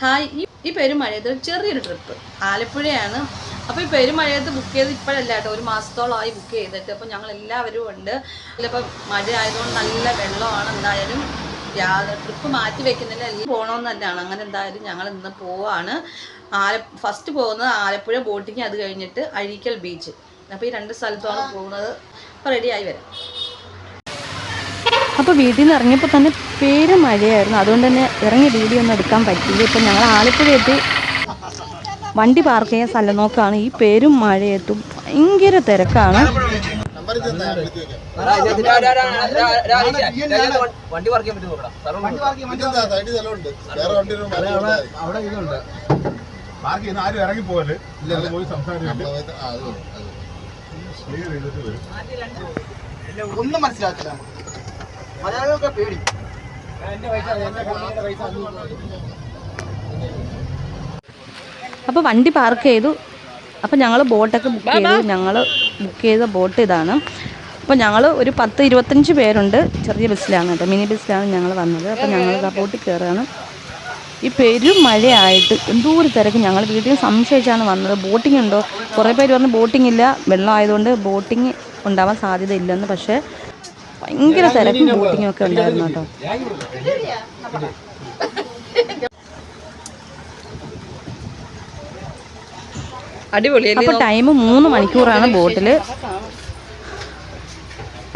Hi ഈ പെരുമഴയത്ത് ചെറിയൊരു trip ആലപ്പുഴയാണ്. അപ്പോൾ ഈ പെരുമഴയത്ത് ബുക്ക് ചെയ്ത് ഇപ്പോഴല്ല കേട്ടോ ഒരു മാസത്തോളമായി ബുക്ക് ചെയ്തിട്ട്. അപ്പോൾ ഞങ്ങൾ എല്ലാവരും ഉണ്ട്. ഇതിലിപ്പോൾ മഴ ആയതുകൊണ്ട് നല്ല വെള്ളമാണ് എന്തായാലും. ട്രിപ്പ് മാറ്റി വെക്കുന്നില്ല എല്ലാം പോകണമെന്ന് തന്നെയാണ്. അങ്ങനെ എന്തായാലും ഞങ്ങൾ ഇന്ന് പോവാണ്. ആല ഫസ്റ്റ് പോകുന്നത് ആലപ്പുഴ ബോട്ടിങ് അത് കഴിഞ്ഞിട്ട് അഴീക്കൽ ബീച്ച് അപ്പോൾ ഈ രണ്ട് സ്ഥലത്താണ് പോകുന്നത് അപ്പോൾ റെഡിയായി വരാം. അപ്പോൾ വീട്ടിൽ നിന്ന് ഇറങ്ങിയപ്പോൾ തന്നെ പേര് മഴയായിരുന്നു. അതുകൊണ്ട് തന്നെ ഇറങ്ങി വീഡിയോ ഒന്നും എടുക്കാൻ പറ്റിയില്ല. ഇപ്പം ഞങ്ങൾ ആലപ്പുഴ എത്തി വണ്ടി പാർക്ക് ചെയ്യാൻ സ്ഥലം നോക്കാണ്. ഈ പേരും മഴയെത്തും ഭയങ്കര തിരക്കാണ്. വണ്ടി ചെയ്യാൻ പറ്റുമോ പാർക്ക് ചെയ്യുന്ന ആരും ഇറങ്ങി പോകൽ പോയി വരും ഒന്നും മനസ്സിലാക്കില്ല മലയാളികൾക്ക് പേടി അപ്പോൾ വണ്ടി പാർക്ക് ചെയ്തു. അപ്പോൾ ഞങ്ങൾ ബോട്ടൊക്കെ ബുക്ക് ചെയ്തു. ഞങ്ങൾ ബുക്ക് ചെയ്ത ബോട്ട് ഇതാണ്. അപ്പോൾ ഞങ്ങൾ ഒരു പത്ത് ഇരുപത്തഞ്ച് പേരുണ്ട്. ചെറിയ ബസ്സിലാണ് കേട്ടോ. മിനി ബസ്സിലാണ് ഞങ്ങൾ വന്നത്. അപ്പോൾ ഞങ്ങൾ ആ ബോട്ടിൽ കയറുകയാണ് ഈ പെരും മഴയായിട്ട് എന്തോ ഒരു തിരക്ക് ഞങ്ങൾ വീട്ടിൽ സംശയിച്ചാണ് വന്നത്. ബോട്ടിംഗ് ഉണ്ടോ? കുറേ പേര് പറഞ്ഞു ബോട്ടിംഗ് ഇല്ല. വെള്ളം ആയതുകൊണ്ട് ബോട്ടിംഗ് ഉണ്ടാവാൻ സാധ്യത ഇല്ലെന്ന്. പക്ഷേ ഭയങ്കര തിരക്കും ബോട്ടിങ്ങും ഒക്കെ ഉണ്ടായിരുന്നു കേട്ടോ. അടിപൊളിയല്ലേ അപ്പോൾ ടൈം മൂന്ന് മണിക്കൂറാണ് ബോട്ടിൽ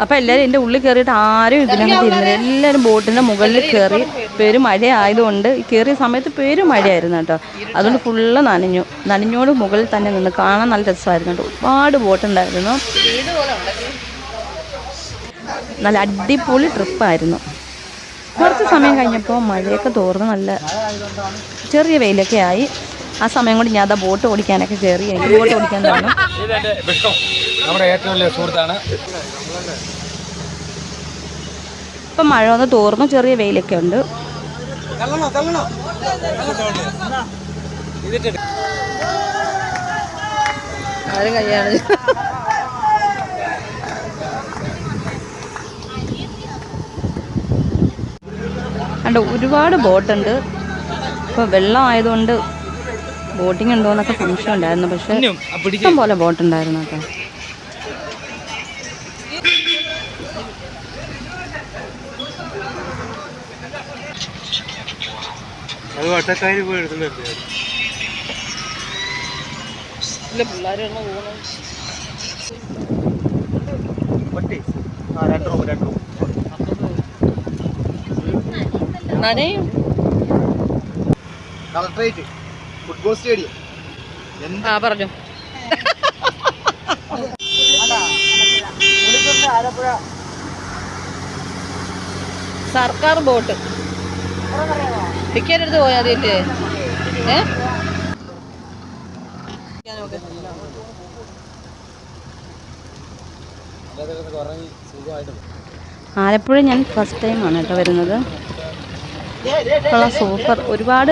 അപ്പോൾ എല്ലാവരും എന്റെ ഉള്ളിൽ കയറിയിട്ട് ആരും ഇതിനകത്ത് ഇരുന്നില്ല എല്ലാവരും ബോട്ടിന്റെ മുകളിൽ കയറി പേര് മഴ ആയതുകൊണ്ട് കയറിയ സമയത്ത് പേര് മഴയായിരുന്നു കേട്ടോ അതുകൊണ്ട് ഫുള്ള് നനഞ്ഞു. നനഞ്ഞോട് മുകളിൽ തന്നെ നിന്ന് കാണാൻ നല്ല രസമായിരുന്നു കേട്ടോ. ഒരുപാട് ബോട്ടുണ്ടായിരുന്നു നല്ല അടിപൊളി ട്രിപ്പായിരുന്നു കുറച്ച് സമയം കഴിഞ്ഞപ്പോൾ മഴയൊക്കെ തോർന്ന് നല്ല ചെറിയ വെയിലൊക്കെ ആയി. ആ സമയം കൊണ്ട് ഞാൻ അതാ ബോട്ട് ഓടിക്കാനൊക്കെ കയറി എനിക്ക് ബോട്ട് ഓടിക്കാൻ തന്നെ. നമ്മുടെ ഏറ്റവും വലിയ സുഹൃത്താണ്. ഇപ്പം മഴ ഒന്ന് തോർന്നു ചെറിയ വെയിലൊക്കെ ഉണ്ട്. ആരും കല്യാണം അണ്ട് ഒരുപാട് ബോട്ടുണ്ട്. ഇപ്പോൾ വെള്ളം ആയതുകൊണ്ട് ബോട്ടിംഗ് ഉണ്ടോ എന്നൊക്കെ സംശയം ഉണ്ടായിരുന്നു പക്ഷെ ഇഷ്ടം പോലെ ബോട്ട് ഉണ്ടായിരുന്നു അത് വട്ടക്കാരി പോയി എടുത്തിട്ടുണ്ട് കളക്ടറേറ്റ് ഫുട്ബോൾ സ്റ്റേഡിയം ആ പറഞ്ഞു. സർക്കാർ ബോട്ട്. ടിക്കറ്റ് എടുത്ത് പോയാൽ മതിയല്ലേ ഏ? ആലപ്പുഴ ഞാൻ ഫസ്റ്റ് ടൈമാണ് കേട്ടോ വരുന്നത്. സൂപ്പർ ഒരുപാട്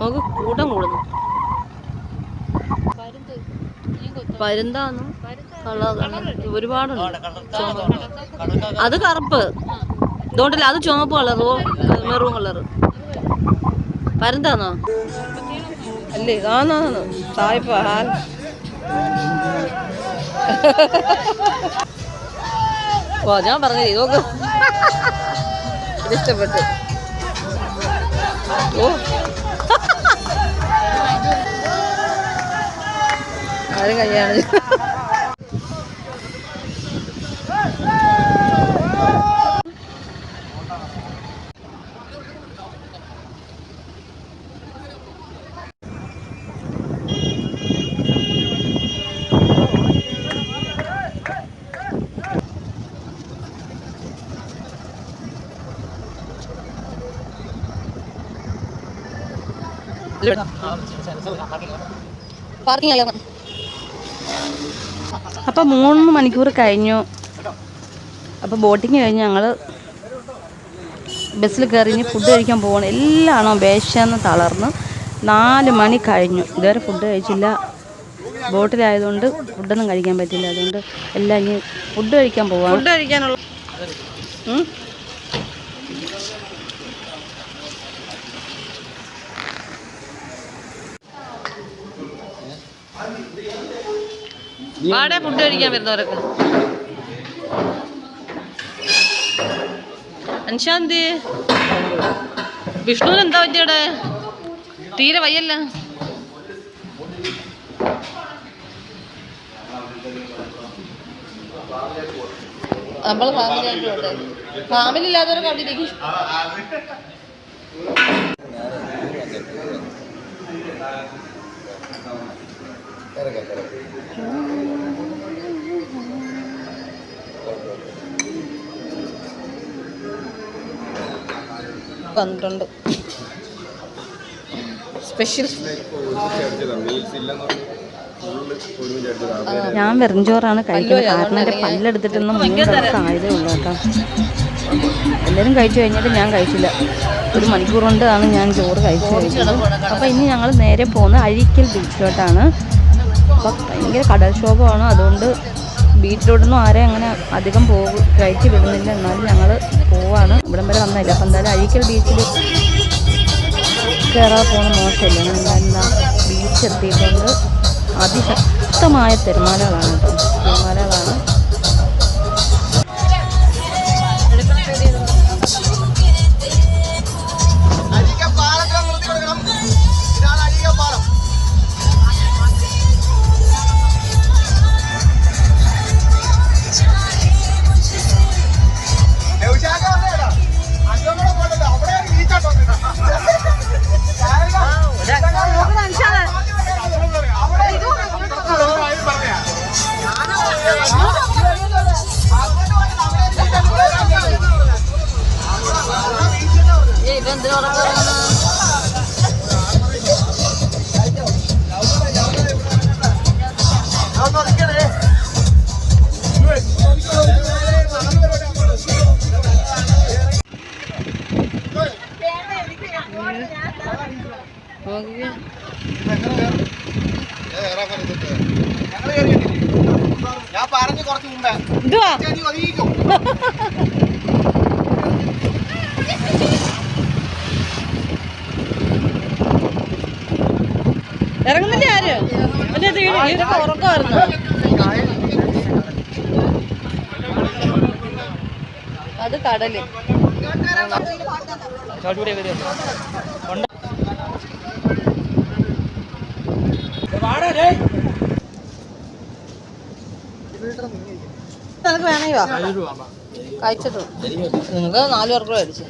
നമുക്ക് കൂട്ടം കൂടുന്നു. പരുന്താന്നും ഒരുപാടുണ്ട്. അത് കറുപ്പ്. ഇതുകൊണ്ടല്ല അത് ചുമപ്പ് കളറോ മെറൂൺ കളറ്. പരന്താന്നോ അല്ലേ ആന്നാന്ന് സായിപ്പ ഓ ഞാൻ പറഞ്ഞു ഇതൊക്കെ ഇത് ഇഷ്ടപ്പെട്ടു. ഓ. എല്ലാവരും കഴിയാണ്. പാർക്കിംഗ് അല്ലേ? അപ്പോൾ മൂന്ന് മണിക്കൂർ കഴിഞ്ഞു. അപ്പോൾ ബോട്ടിങ് കഴിഞ്ഞ് ഞങ്ങൾ ബസ്സിൽ കയറി ഇനി ഫുഡ് കഴിക്കാൻ പോകണം എല്ലാണോ വേശന്ന് തളർന്ന് നാല് മണി കഴിഞ്ഞു. ഇതുവരെ ഫുഡ് കഴിച്ചില്ല. ബോട്ടിലായതുകൊണ്ട് ഫുഡൊന്നും കഴിക്കാൻ പറ്റില്ല. അതുകൊണ്ട് എല്ലാം ഇനി ഫുഡ് കഴിക്കാൻ പോവാം ഫുഡ് കഴിക്കാനുള്ള വാടെ ഫുഡ് കഴിക്കാൻ വരുന്നവരൊക്കെ. അൻശാന്തി വിഷ്ണുവിന് എന്താ പറ്റിയടെ തീരെ വയ്യല്ല. നമ്മൾ ഫാമിലി ആയിട്ട് പോട്ടെ വന്നിട്ടുണ്ട് സ്പെഷ്യൽ ഞാൻ വെറുംചോറാണ് കഴിക്കുന്നത്. കാരണം എന്റെ പല്ലെടുത്തിട്ടൊന്നും മൂന്ന് സാധ്യത ഉള്ളു ഉള്ളൂ കേട്ടോ. എല്ലാവരും കഴിച്ചു കഴിഞ്ഞിട്ട് ഞാൻ കഴിച്ചില്ല. ഒരു മണിക്കൂർ കൊണ്ടാണ് ഞാൻ ചോറ് കഴിച്ചു കഴിച്ചത് അപ്പോൾ ഇനി ഞങ്ങൾ നേരെ പോകുന്നത് അഴിക്കൽ ബീച്ചിലോട്ടാണ് അപ്പോൾ ഭയങ്കര കടൽക്ഷോഭമാണ്. അതുകൊണ്ട് ബീച്ചിലോട്ടൊന്നും ആരെ അങ്ങനെ അധികം പോകും കയറ്റി വിടുന്നില്ല. എന്നാലും ഞങ്ങൾ പോവാണ്. ഇവിടം വരെ വന്നില്ല അപ്പം എന്തായാലും അഴീക്കൽ ബീച്ചിൽ കയറാൻ പോകുന്ന മോശമില്ല? എന്താ ബീച്ച് എത്തിയിട്ടുണ്ട്. അതിശക്തമായ തിരമാലകളാണ്. കേട്ടോ തിരമാലകളാണ് ഞാൻ പറഞ്ഞു കുറച്ച് മുമ്പേ. ഒതുങ്ങിക്കോ ഇറങ്ങുന്നില്ല ആര്? എന്റെ ഇവരൊക്കെ ഉറക്കമായിരുന്നു. അത് കടൽ. നിങ്ങൾക്ക് നാല് പേർക്ക് മേടിച്ചു.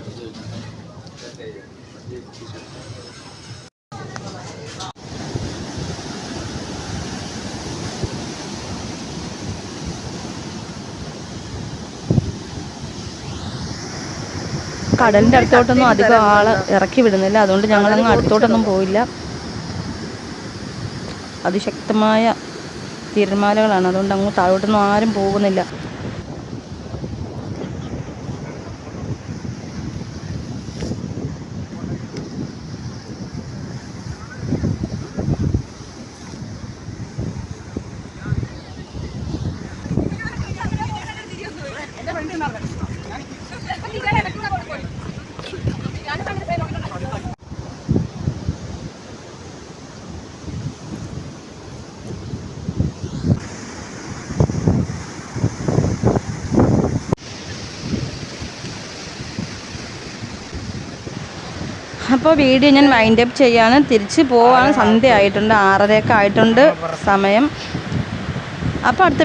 കടലിന്റെ അടുത്തോട്ടൊന്നും അധികം ആൾ ഇറക്കി വിടുന്നില്ല. അതുകൊണ്ട് ഞങ്ങൾ ഞങ്ങളങ്ങ് അടുത്തോട്ടൊന്നും പോയില്ല. അതിശക്തമായ തിരമാലകളാണ് അതുകൊണ്ട് അങ്ങ് താഴോട്ടൊന്നും ആരും പോകുന്നില്ല. അപ്പോൾ വീഡിയോ ഞാൻ വൈൻഡ് അപ്പ് ചെയ്യാണ് തിരിച്ച് പോവാണ്. സന്ധ്യ ആയിട്ടുണ്ട് ആറരയൊക്കെ ആയിട്ടുണ്ട് സമയം. അപ്പോൾ അടുത്ത